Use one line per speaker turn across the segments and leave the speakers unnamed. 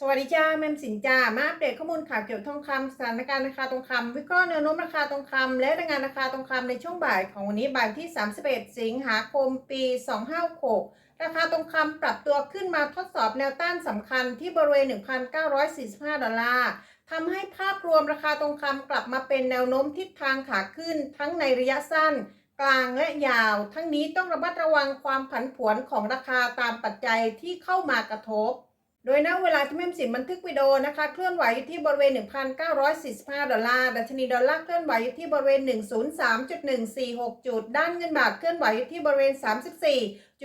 สวัสดีจ้าแมมสินจ้ามาอัปเดตข้อมูลข่าวเกี่ยวกับทองคำสถานการณ์ราคาทองคำวิเคราะห์แนวโน้มราคาทองคำและรายงานราคาทองคำในช่วงบ่ายของวันนี้บ่ายที่ 31 สิงหาคม ปี 2566 ราคาทองคำปรับตัวขึ้นมาทดสอบแนวต้านสำคัญที่บริเวณ 1,945 ดอลลาร์ทำให้ภาพรวมราคาทองคำกลับมาเป็นแนวโน้มทิศทางขาขึ้น ทั้งในระยะสั้น กลางและยาว ทั้งนี้ต้องระมัดระวังความผันผวนของราคาตามปัจจัยที่เข้ามากระทบ โดยณเวลาที่แม่มสินบันทึกวิดีโอนะคะ เคลื่อนไหวอยู่ที่บริเวณ 1,945 ดอลลาร์ ดัชนีดอลลาร์เคลื่อนไหวอยู่ที่บริเวณ 103.146 จุด ด้านเงินบาทเคลื่อนไหวอยู่ที่บริเวณ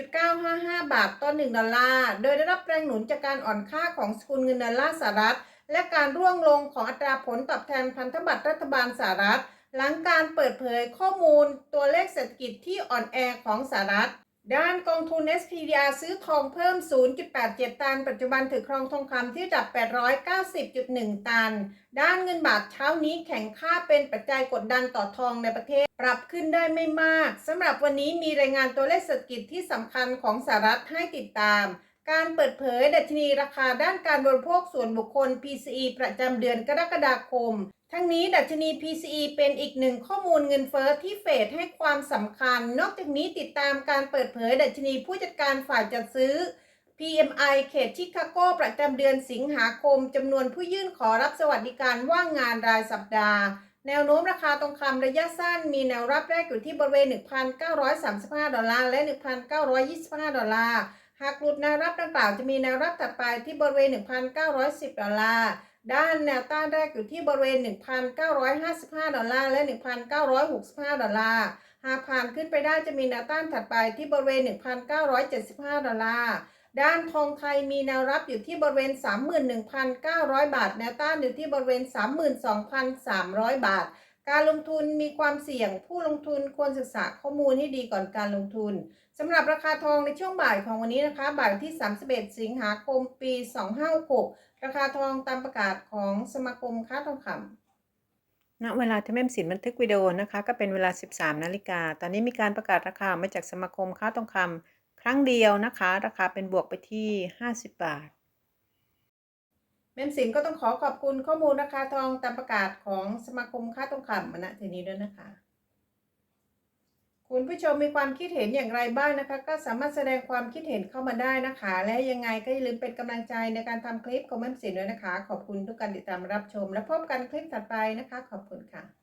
34.955 บาทต่อ 1 ดอลลาร์ โดยได้รับแรงหนุนจากการอ่อนค่าของสกุลเงินดอลลาร์สหรัฐ และการร่วงลงของอัตราผลตอบแทนพันธบัตรรัฐบาลสหรัฐ หลังการเปิดเผยข้อมูลตัวเลขเศรษฐกิจที่อ่อนแอของสหรัฐ ด้านกองทุน SPDR ซื้อทองเพิ่ม 0.87 ตัน ปัจจุบันถือครองทองคำที่ระดับ 890.1 ตัน ด้านเงินบาทเช้านี้แข็งค่าเป็นปัจจัยกดดันต่อทองในประเทศ ปรับขึ้นได้ไม่มากสำหรับวันนี้มีรายงานตัวเลขเศรษฐกิจที่สำคัญของสหรัฐให้ติดตาม การเปิดเผยดัชนีราคาด้านการบริโภคส่วนบุคคล PCE ประจำเดือนกรกฎาคม ทั้งนี้ดัชนี PCE เป็นอีกหนึ่งข้อมูลเงินเฟ้อที่เฟดให้ความสำคัญ นอกจากนี้ติดตามการเปิดเผยดัชนีผู้จัดการฝ่ายจัดซื้อ PMI เขตชิคาโกประจำเดือนสิงหาคมจำนวนผู้ยื่นขอรับสวัสดิการว่างงานรายสัปดาห์ แนวโน้มราคาทองคำระยะสั้น มีแนวรับแรกอยู่ที่บริเวณ 1,935 ดอลลาร์และ 1,925 ดอลลาร์ หากหลุดแนวรับดังกล่าวจะมีแนวรับถัดไปที่บริเวณ 1,910 ดอลลาร์ ด้านแนวต้านแรกอยู่ที่บริเวณ 1,955 ดอลลาร์และ 1,965 ดอลลาร์ หากผ่านขึ้นไปได้จะมีแนวต้านถัดไปที่บริเวณ 1,975 ดอลลาร์ ด้านทองไทยมีแนวรับอยู่ที่บริเวณ 31,900 บาท แนวต้านอยู่ที่บริเวณ 32,300 บาท การลงทุนมีความเสี่ยง ผู้ลงทุนควรศึกษาข้อมูลให้ดีก่อนการลงทุนสำหรับราคาทองในช่วงบ่ายของวันนี้นะคะ บ่ายที่ 31 สิงหาคม ปี 2566 ราคาทองตามประกาศของสมาคมค้าทองคำณเวลาที่แม่มสินบันทึกวิดีโอนะคะ ก็เป็นเวลา 13 นาฬิกา ตอนนี้มีการประกาศราคามาจากสมาคมค้าทองคำครั้งเดียวนะคะ ราคาเป็นบวกไปที่ 50 บาท แม่มสินก็ต้องขอขอบคุณข้อมูลราคาทองตามประกาศของสมาคมค่าทองคำมณทีนี้ด้วยนะคะ คุณผู้ชมมีความคิดเห็นอย่างไรบ้างนะคะ ก็สามารถแสดงความคิดเห็นเข้ามาได้นะคะ และยังไงก็อย่าลืมเป็นกำลังใจในการทำคลิปของแม่มสินด้วยนะคะ ขอบคุณทุกการติดตามรับชม และพบกันคลิปถัดไปนะคะ ขอบคุณค่ะ